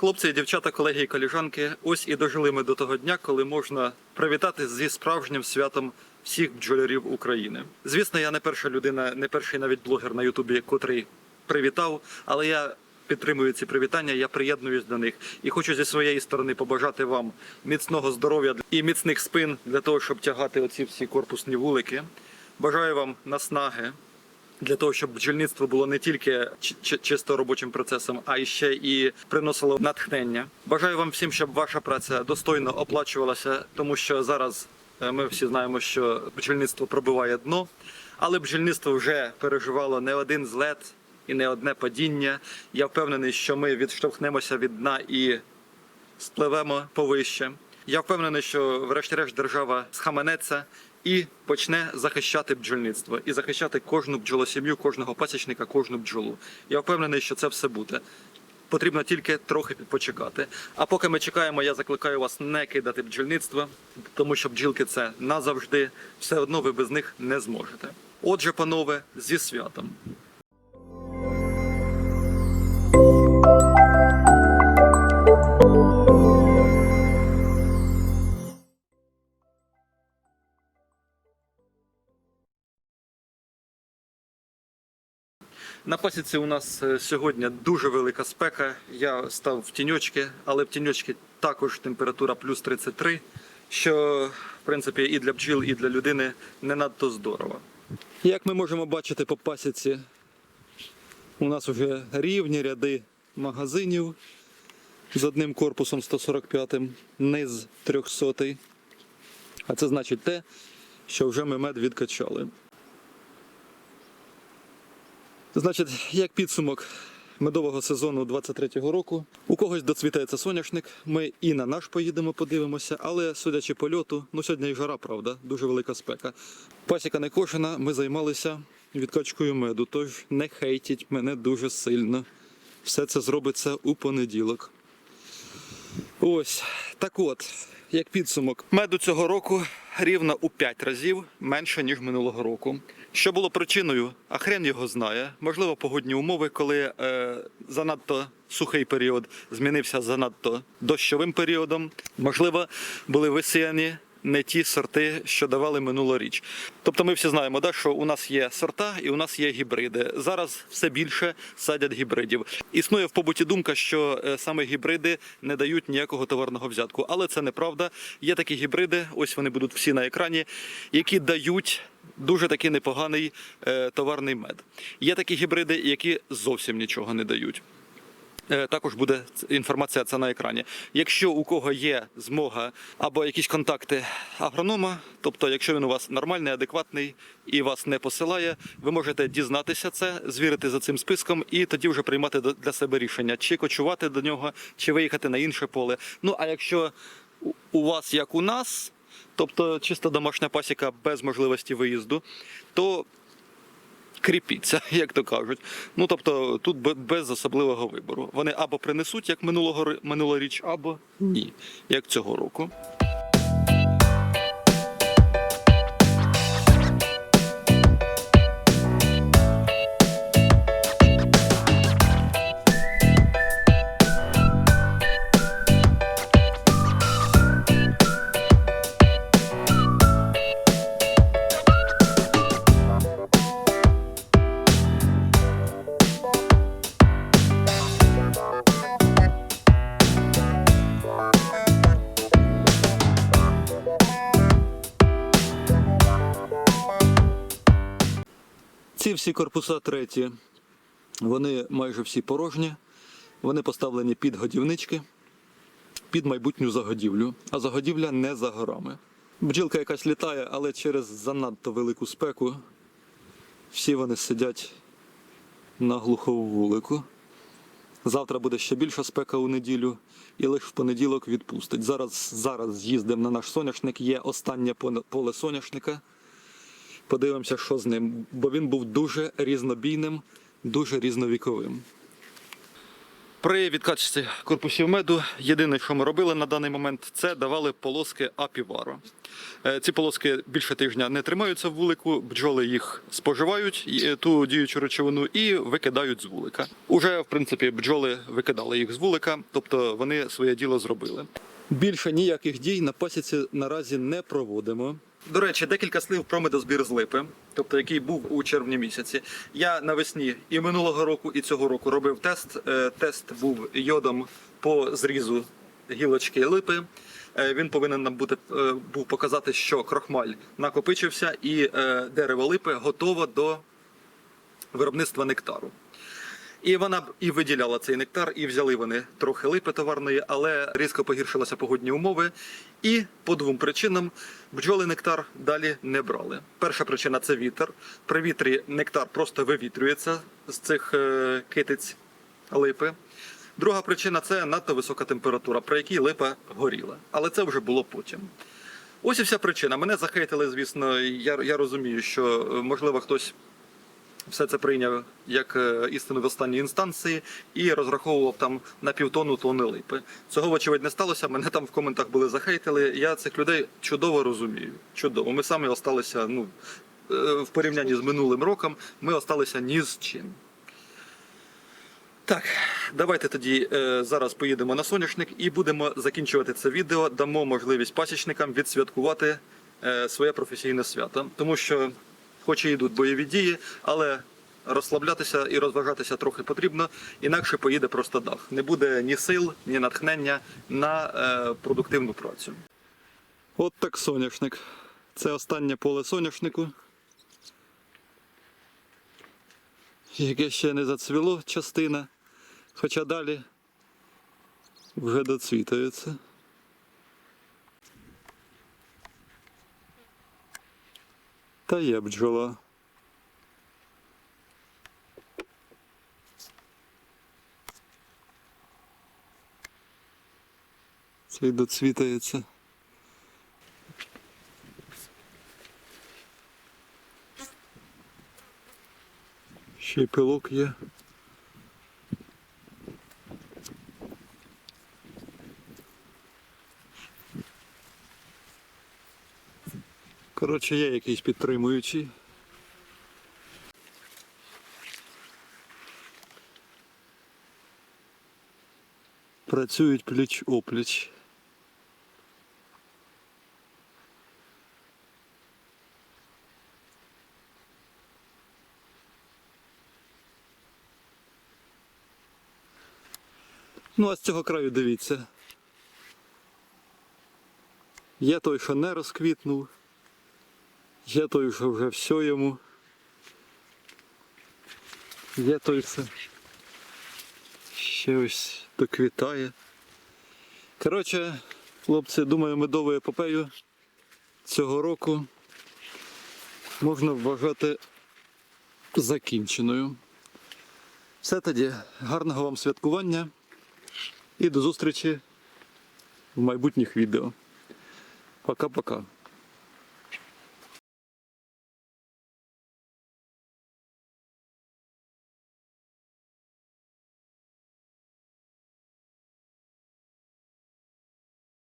Хлопці дівчата, колеги і коліжанки, ось і дожили ми до того дня, коли можна привітати зі справжнім святом всіх бджолярів України. Звісно, я не перша людина, не перший навіть блогер на Ютубі, котрий привітав, але я підтримую ці привітання, я приєднуюсь до них і хочу зі своєї сторони побажати вам міцного здоров'я і міцних спин для того, щоб тягати оці всі корпусні вулики. Бажаю вам наснаги, для того, щоб бджільництво було не тільки чи- чи- чисто робочим процесом, а ще і приносило натхнення. Бажаю вам всім, щоб ваша праця достойно оплачувалася, тому що зараз е, ми всі знаємо, що бджільництво пробиває дно, але бджільництво вже переживало не один злет і не одне падіння. Я впевнений, що ми відштовхнемося від дна і спливемо повище. Я впевнений, що врешті-решт держава схаменеться і почне захищати бджільництво і захищати кожну бджолосім'ю, кожного пасічника, кожну бджолу. Я впевнений, що це все буде. Потрібно тільки трохи почекати. А поки ми чекаємо, я закликаю вас не кидати бджільництво, тому що бджілки це назавжди. Все одно ви без них не зможете. Отже, панове, зі святом. На пасіці у нас е, сьогодні дуже велика спека. Я став в тіньочки, але в тіньочки також температура плюс 33, що в принципі і для бджіл, і для людини не надто здорово. Як ми можемо бачити по пасіці, у нас вже рівні ряди магазинів з одним корпусом 145, низ 300. А це значить те, що вже ми мед відкачали. Значить, як підсумок медового сезону 23-го року, у когось доцвітається соняшник. Ми і на наш поїдемо, подивимося, але судячи по льоту, ну сьогодні і жара, правда, дуже велика спека. Пасіка не кошена, ми займалися відкачкою меду, тож не хейтіть мене дуже сильно. Все це зробиться у понеділок. Ось так от, як підсумок, меду цього року рівно у 5 разів менше ніж минулого року. Що було причиною? А хрен його знає. Можливо, погодні умови, коли е, занадто сухий період змінився занадто дощовим періодом. Можливо, були висіяні не ті сорти, що давали минулоріч. Тобто ми всі знаємо, да, що у нас є сорта і у нас є гібриди. Зараз все більше садять гібридів. Існує в побуті думка, що е, саме гібриди не дають ніякого товарного взятку, але це неправда. Є такі гібриди, ось вони будуть всі на екрані, які дають. Дуже такий непоганий е, товарний мед. Є такі гібриди, які зовсім нічого не дають. Е, Також буде інформація ця на екрані. Якщо у кого є змога або якісь контакти агронома, тобто, якщо він у вас нормальний, адекватний і вас не посилає, ви можете дізнатися це, звірити за цим списком і тоді вже приймати для себе рішення, чи кочувати до нього, чи виїхати на інше поле. Ну а якщо у вас, як у нас, тобто чисто домашня пасіка без можливості виїзду, то кріпіться, як то кажуть. Ну тобто тут бе- без особливого вибору. Вони або принесуть як минулого минулоріч, або ні, як цього року. Ці всі корпуса треті, вони майже всі порожні. Вони поставлені під годівнички, під майбутню загодівлю. А загодівля не за горами. Бджілка якась літає, але через занадто велику спеку всі вони сидять на глухому вулику. Завтра буде ще більша спека у неділю, і лише в понеділок відпустить. Зараз, зараз з'їздимо на наш соняшник. Є останнє поле соняшника. Подивимося, що з ним, бо він був дуже різнобійним, дуже різновіковим. При відкачці корпусів меду єдине, що ми робили на даний момент, це давали полоски апівару. Е, Ці полоски більше тижня не тримаються в вулику, бджоли їх споживають е, ту діючу речовину і викидають з вулика. Уже в принципі бджоли викидали їх з вулика, тобто вони своє діло зробили. Більше ніяких дій на пасіці наразі не проводимо. До речі, декілька слів про медозбір з липи, тобто який був у червні місяці. Я навесні і минулого року, і цього року робив тест. Е, Тест був йодом по зрізу гілочки липи. Е, Він повинен нам бути е, був показати, що крохмаль накопичився, і дерево липи готово до виробництва нектару. І вона б і виділяла цей нектар, і взяли вони трохи липи товарної, але різко погіршилися погодні умови. І по двом причинам бджоли нектар далі не брали. Перша причина це вітер. При вітрі нектар просто вивітрюється з цих е, китиць липи. Друга причина це надто висока температура, при якій липа горіла. Але це вже було потім. Ось і вся причина. Мене захейтили, звісно. Я, я розумію, що е, можливо хтось все це прийняв як е, істину в останній інстанції і розраховував там на півтону тони липи. Цього, вочевидь, не сталося. Мене там в коментах були захейтили. Я цих людей чудово розумію. Чудово. Ми самі осталися, ну, е, в порівнянні з минулим роком, ми осталися ні з чим. Так, давайте тоді е, зараз поїдемо на соняшник і будемо закінчувати це відео. Дамо можливість пасічникам відсвяткувати е, своє професійне свято, тому що, хоч і йдуть бойові дії, але розслаблятися і розважатися трохи потрібно, інакше поїде просто дах. Не буде ні сил, ні натхнення на е, продуктивну працю. От так соняшник. Це останнє поле соняшнику. яке ще не зацвіло частина, хоча далі вже доцвітається. Та є бджола. Цей доцвітається. Ще й пилок є. Коротше, є якийсь підтримуючий. Працюють пліч опліч. Ну, а з цього краю дивіться. Є той, що не розквітнув. Є той, що вже все йому. Є той, що ще ось доквітає. Коротше, хлопці, думаю, медову епопею цього року можна вважати закінченою. Все тоді, гарного вам святкування і до зустрічі в майбутніх відео. Пока-пока.